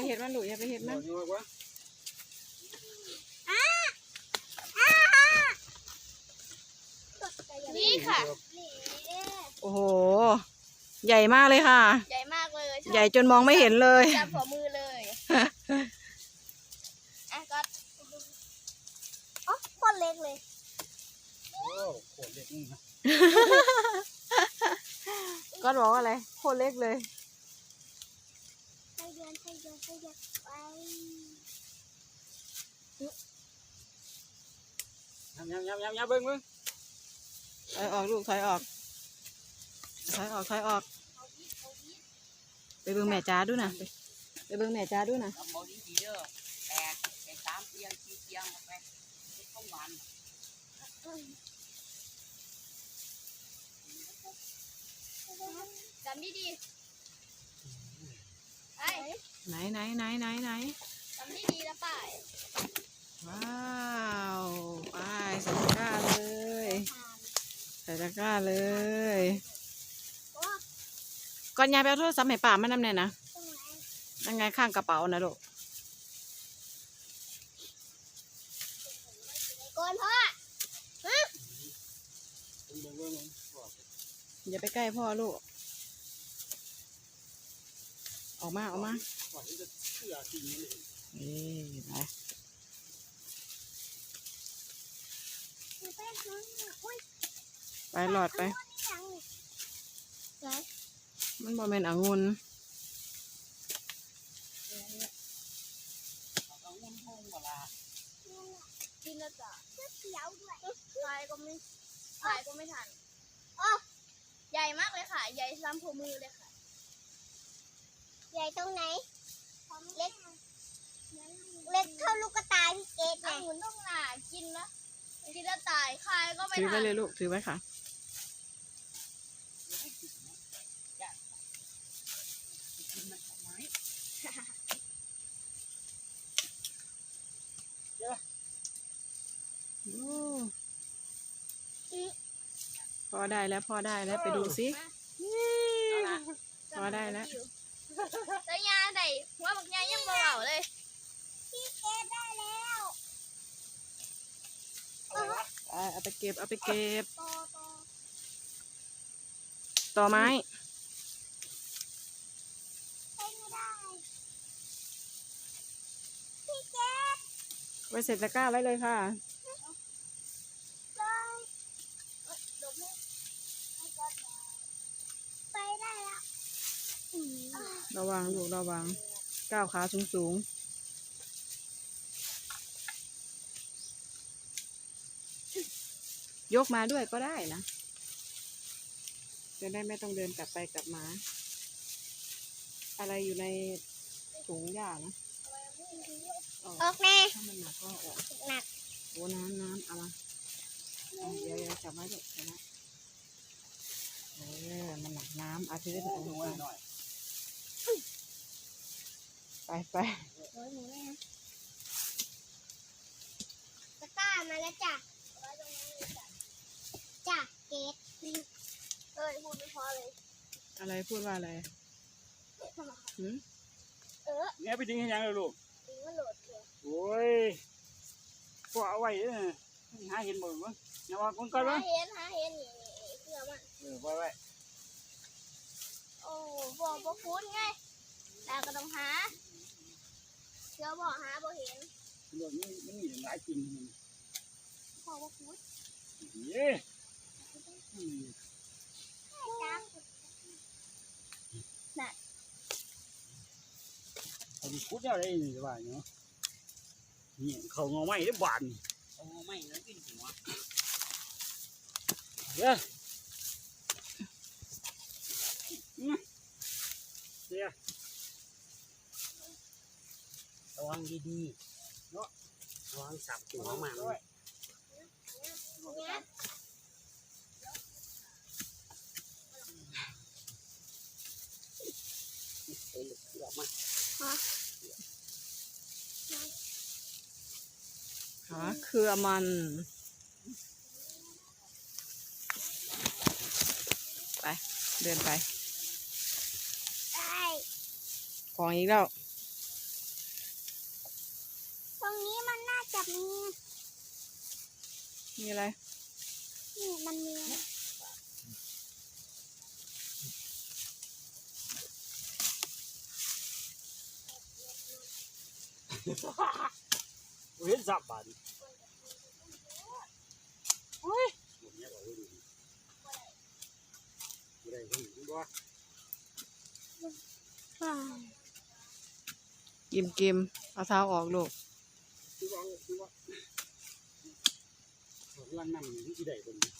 ไปเห็ดมันลูกอย่าไปเห็ดมันอยู่วะนี่ค่ะ โอ้โห ใหญ่มากเลยค่ะ ใหญ่มากเลยใหญ่จนมองไม่เห็นเลยจับหัวมือเลยอะก็อ๋อโคตรเล็กเลยโอ้โคตรเด็กนี่นะก็บอกว่าอะไรโคตรเล็กเลยไส้เดือน ไส้เดือนไส้เดือนไปยำยำยำยำยำเบิ้งเบิ้งถอยออกลูกถอยออกถอยออกถอยออก ไปเบิ่งแม่จ้าดูนะไปเบิ่งแม่จ้าดูนะทำบอดี้ดีเด้อแตกไปสามเตียงเตียงไปเข้าวหวานจำดีดีไอ ไหนไหนไหนไหนไหนจำดีดีแล้วป่ายว้าวไปใส่ตะกร้าเลยใส่ตะกร้าเลยโอ้ก่อนยายไปเอาโทรศัพท์ให้ป่ามันนำเนี่ยนะตรงไหนยังไงข้างกระเป๋านะลูกก่อนพ่อเบิ้งเบิ้งเบิ้งบอกอย่าไปใกล้พ่อลูก ออกมาออกมาว่าจะเชื่อจริงเลยนี่ไปหน้าอุ้ยไปหลอดไปยังไหนมันบ่แม่นองุ่นเอางินห้องเวลากินแล้วจ้ะเขียวด้วยทายก็ไม่ทายก็ไม่ทันอ๋อใหญ่มากเลยค่ะ ใหญ่ซ้ำพอมือเลยค่ะ ใหญ่ตรงไหน เล็ก เล็กเท่าลูกกระตายพี่เกดอะนะหมุนต้องหนากินนะกินแล้วตายคายก็ไม่ถือทัไว้นเลยลูก ถือไว้ค่ะกินมันทำไมโอ้พอได้แล้วพอได้แล้วไปดูสิ พอได้แล้ว แต่ยาได้หัวบักยายังเบาๆเลยพี่เกดได้แล้วอะไรวะไปเอาไปเก็บเอาไปเก็บ ต่อต่อต่อไม้ ใช้ไม่ได้พี่เกด ไว้เสร็จตะกร้าไว้เลยค่ะ เลย ดมให้ ไปได้แล้ว ระวังลูกระวังก้าวขาสูงสูงๆยกมาด้วยก็ได้นะจะได้ไม่ต้องเดินกลับไปกลับมา อะไรอยู่ในถุงหญ้านะออกออกแน่ถ้ามันหนักก็ออกหนักโอ้น้ำน้ำเอามาเอาเดี๋ยวเดี๋ยวจับไว้ลูกจับไว้เออมันหนักน้ำเอาทีละโอ้ถุงโหไปหน่อย ไปไปตะกร้ามาแล้วจ้ะจ้ะเกดเอ้ยพูดไม่พอเลย อะไรพูดว่าอะไรหืมเออเนี่ยไปดึงให้ยังเลยลูกตีมันโหลดเลยโอ้ยพวกเอาไว้เด้อหาเห็นบ่มั้งอย่าว่าคนก่อนหามั้งเห็นหาเห็นนี่เสื้อมันเออไว้ไว้โอ้บอกบ่คุ้นไงแต่ก็ต้องหา เสื้อบอกหาบ่เห็นเรื่องนี้มันมีหลายจริงบอกบ่คุ้นเย้อืมจ้ะเอาดิพูดอะไรนี่ว่าเนาะนี่เขางอไม้ได้บานนี่เอาไม่เนื้อกินหัวเด้ออืมเดี๋ยว ระวัง ดีๆเนาะระวังสับหัวมันด้วยเนี่ยเออเลือกมาขาเครือมันไป เดินไปได้ของอีกแล้ว จับนี่ มีอะไร นี่มันมี เห็นสับบาดโอ้ยเนี่ยบอกว่าดีไม่ได้เห็นบ่กิมกิมเอาเท้าออกลูกคือว่าคือว่าผมลังนั่งอยู่ที่ใดคนนี้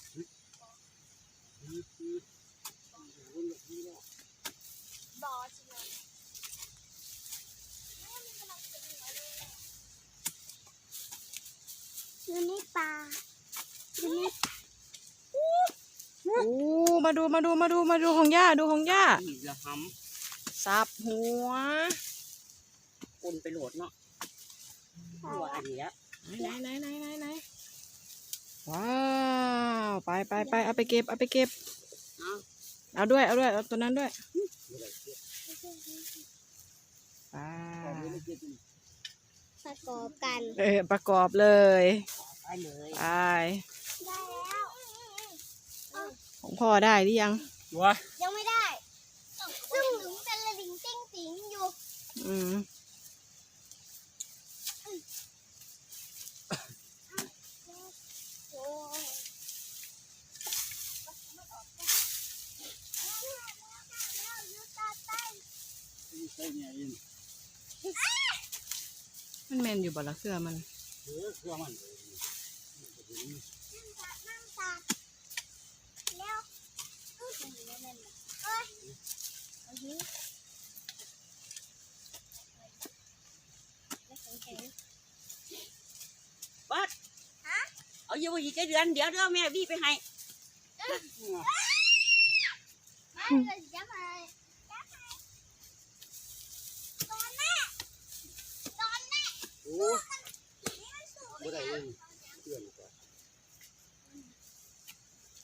บอสเลย อยู่ในป่าอยู่ในโอ้มาดูมาดูมาดูมาดูของย่าดูของย่านี่ละหสับหัวคนไปโหลดเนาะหัวอันเนี้ยไหนไหนไหนไหนไหนว้าวไปไปไปเอาไปเก็บเอาไปเก็บเอาด้วยเอาด้วยเอาตัวนั้นด้วยประกอบกัน เออประกอบเลย ไปเลยไปได้แล้วของพ่อได้หรือยังตัวยังไม่ได้ซึ่งหนูเป็นระดิ่งติ้งติ๋งอยู่ อืมโอ้ยใช่เนี่ยยินมันแมนอยู่บ่ละเสื้อมันเออเครื่องมัน บัดเอาอยู่อีกแค่เดือนเดี๋ยวเดี๋ยวแม่พี่ไปให้ไม่เลยจะไปจะไปตอนแม่ตอนแม่โอ้บ่ได้เลยเพื่อนก่อน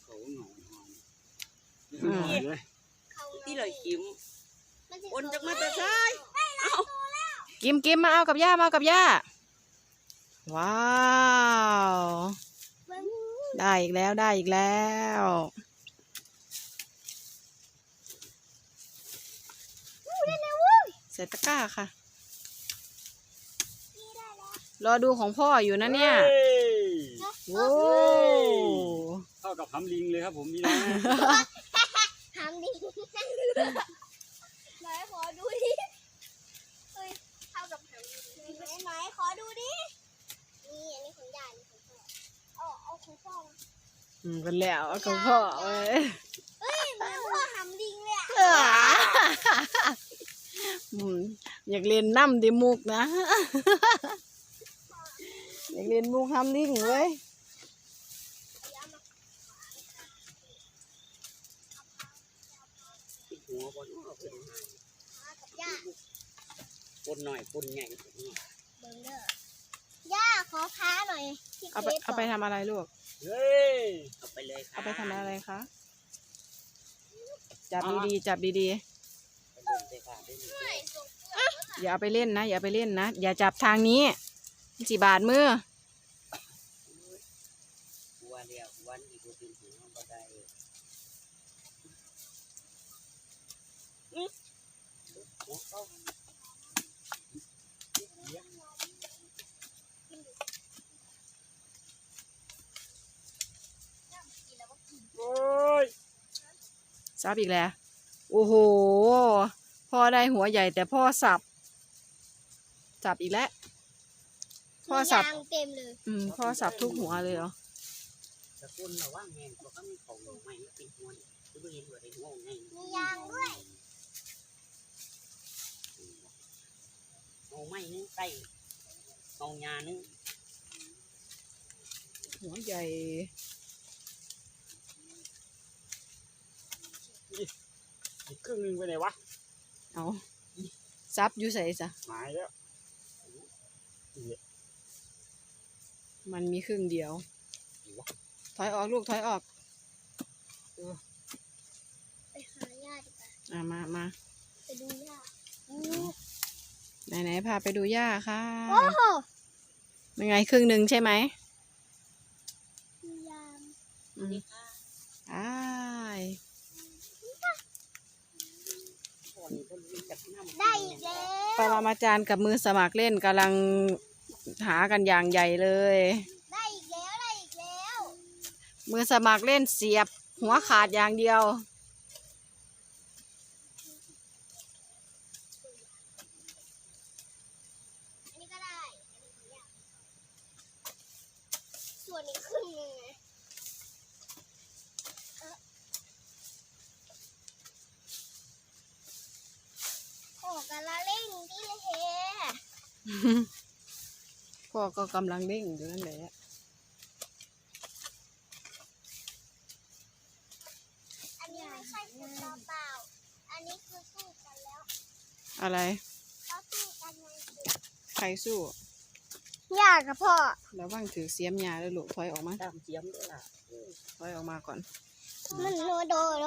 เขาหนอนหอน เลยเขาที่เลยขิมมันสิคนจากมาแต่ซ้ายกิมกิมมาเอากับย่ามาเอากับย่าว้าวเบิ่งได้อีกแล้วได้อีกแล้วได้แล้วเว้ยเสร็จตะกร้าค่ะนี่ได้แล้วรอดูของพ่ออยู่นะเนี่ยฮ้ยโอ้เท่ากับทำลิงเลยครับผมนี่นะ ทำดิไหนขอดูดิเฮ้ยเท่ากับหางไหนไหนขอดูดินี่อันนี้ของยายนี่ของพ่อเอาเอาของพ่อมาอืมกันแล้วเอาของพ่อเว้ยเฮ้ยเหมือนพ่อทำดิงเลยอะอืมอยากเรียนน้ำดิมุกนะ อยากเรียนมุกทำดิ่งเว้ย ติดหัวบนเอาขึ้นมา มากับย่า คนหน่อยคนใหญ่เบิ่งเด้อย่าขอพ้าหน่อยที่เอาเคไปสเอาไปทำอะไรลูก เฮ้ยเอาไปเลยค่ะเอาไปทำอะไรคะ จับดีๆ จับดีไปเดินไปค่ะได้เลยไม่ส่งๆอย่าเอาไปเล่นนะ อย่าไปเล่นนะ อย่าจับทางนี้สี่บาทมือกลัวเดียววันอีกตัวเป็นหัวบ่ได้หัวเข้า โอ้ย ซับอีกแล้ว โอ้โห พ่อได้หัวใหญ่แต่พ่อสับ สับอีกแล้ว พ่อสับมียางเต็มเลย อืม พ่อสับทุกหัวเลยเหรอตะกุนระว่างแงงก็มีของลงใหม่เป็นหัวคือเห็นว่าได้หัวไงมียางด้วยเอาไม้นึงใส่เอาหญ้านึงหัวใหญ่ อีกครึ่งหนึงไปไหนวะ เอาซับอยู่ใส่ซะหายแล้ว มันมีครึ่งเดียว ถอยออกลูกถอยออกไปหาย่าดีกว่าอะมามาไปดูย่าไหนไหนๆพาไปดูย่าค่ะโอ้โหยังไงครึ่งหนึ่งใช่ไหมมียาม อืมนี่ค่ะอ้าย ก่อนก็รู้จักน้ำ ได้อีกแล้วปรมาจารย์กับมือสมัครเล่นกำลังหากันอย่างใหญ่เลย ได้อีกแล้วได้อีกแล้ว มือสมัครเล่นเสียบหัวขาดอย่างเดียว อันนี้ก็ได้อันนี้ของยามส่วนนี้ครึ่งหนึงไงเอ๊ะโอ้กะละเล่งที่เลยเฮ พ่อ ก็กำลังเด้งอยู่นั่นแหละอันนี้ไม่ใช่คุณเปล่าๆอันนี้คือสู้กันแล้วอะไรก็สู้กันไงใครสู้ ยากกับพ่อ แล้วว่างถือเสียมยาแล้วลูกถอยออกมาตามเสียมด้วยล่ะเออถอยออกมาก่อน มันโนโดโด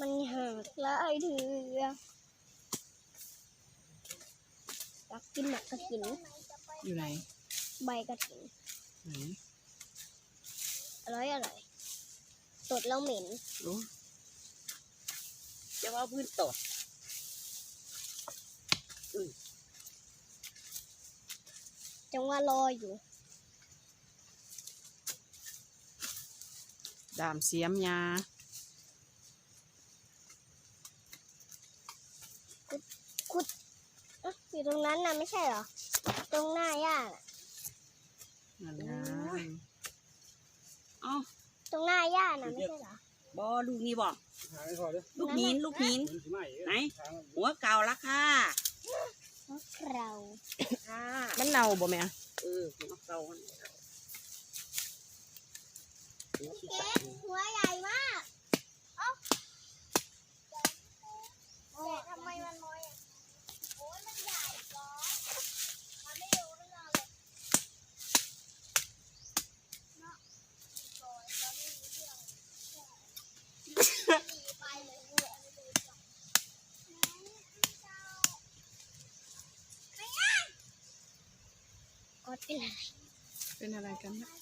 มันหักหลายเถืออยากกินหมักกระถิน อยู่ไหน ใบกระถินไหนอร่อยอร่อยสดแล้วเหม็นรู้จะว่าพื้นตดจังว่ารออยู่ ดามเสียมยา อ๊ะอยู่ตรงนั้นน่ะไม่ใช่เหรอ ตรงหน้าย่าน่ะนั่นไงเอ้าตรงหน้าย่าน่ะไม่ใช่เหรอบอลูกนี่บอกหาไม่พอเด้อลูกหินลูกหิน มันสิมาอีกไหนทางหัวเก่าละค่ะเราค่ะมันเน่าบ่แม่เออหัวเก่ามันหัวที่เอ๊ะสามหัวใหญ่มากเอ้าแต่ทำไมมันน้อยอะโอ้ยมันใหญ่ก็มันไม่รู้เรื่องเลยเนาะโอ้ยก็ไม่รู้เรื่องหนีไปเลยหัวไม่รู้จักไหนอันเจ้าไม่ยังกด เป็นอะไรเป็นอะไรกันนะ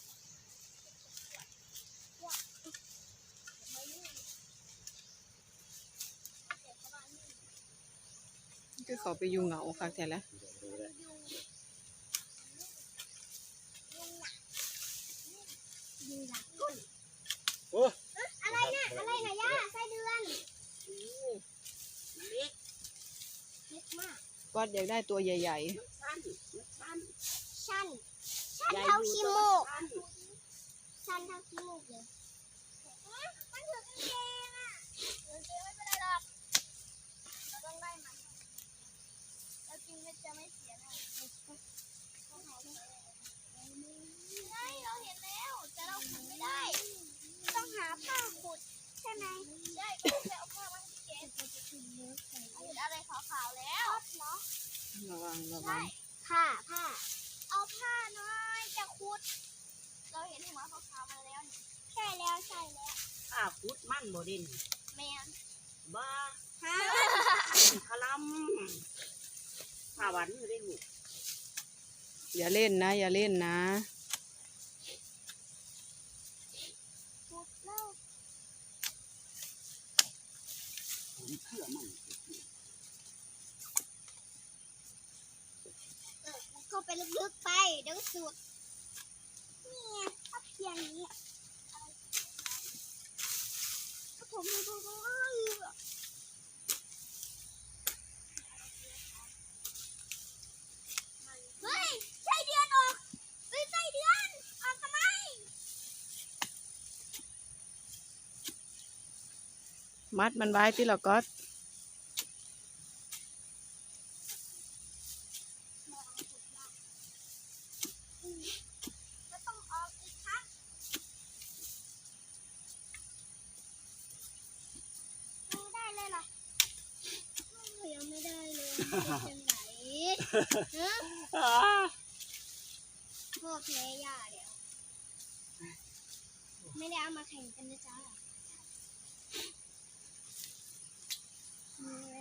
ก็เขาไปอยู่เหงาคักแท้แล้วโอ้อะไรนะอะไรนะย่าไส้เดือนโอ้มันเล็กเล็กมากก็อยากได้ตัวใหญ่มันสั้นมันสั้น ชันชันใหญ่เท่าอยู่ขี้แต่มูกสั้นชันเท่าขี้มูกเลยมันถือกางเกงอะกางเกงไม่เป็นไรหรอกเราต้องได้มันแล้วจริงมันจะไม่เสียนะใช่เราเห็นแล้วแต่เราขุดไม่ได้ ต้องหาผ้าขุดใช่ไหมใช่ก็ไปเอาผ้ามาให้เกศเห็นอะไรขาวๆแล้วเนาะ ๆระวังระวัง ผ้าผ้า เอาผ้าน้อยจะขุด เราเห็นหัวขาวๆมาแล้วนี่ใช่แล้วใช่แล้ว ข้าพุดมันบ่เด่น แมน บ้า ฮะ คลำข้าหวานอยู่ได้ลูอย่าเล่นนะ อย่าเล่นนะ ผมเชื่อมันเอก็ไปลึกๆไปเดี๋ยวสุดเนี่ไงถ้าเพียงนี้อะไรก็ผมดูดูดูเฮ้ยไส้เดือนออกเฮ้ยไส้เดือนออกทำไม มัดมันไว้ที่เราก็ก็ต้อกอีกครับไม่ได้เลยเหรอยังไม่ได้เลยจะเป็นไหนฮะพ่อแพ้ย่าเดี๋ยว ไม่ได้เอามาแข่งกันนะจ๊ะ Yeah.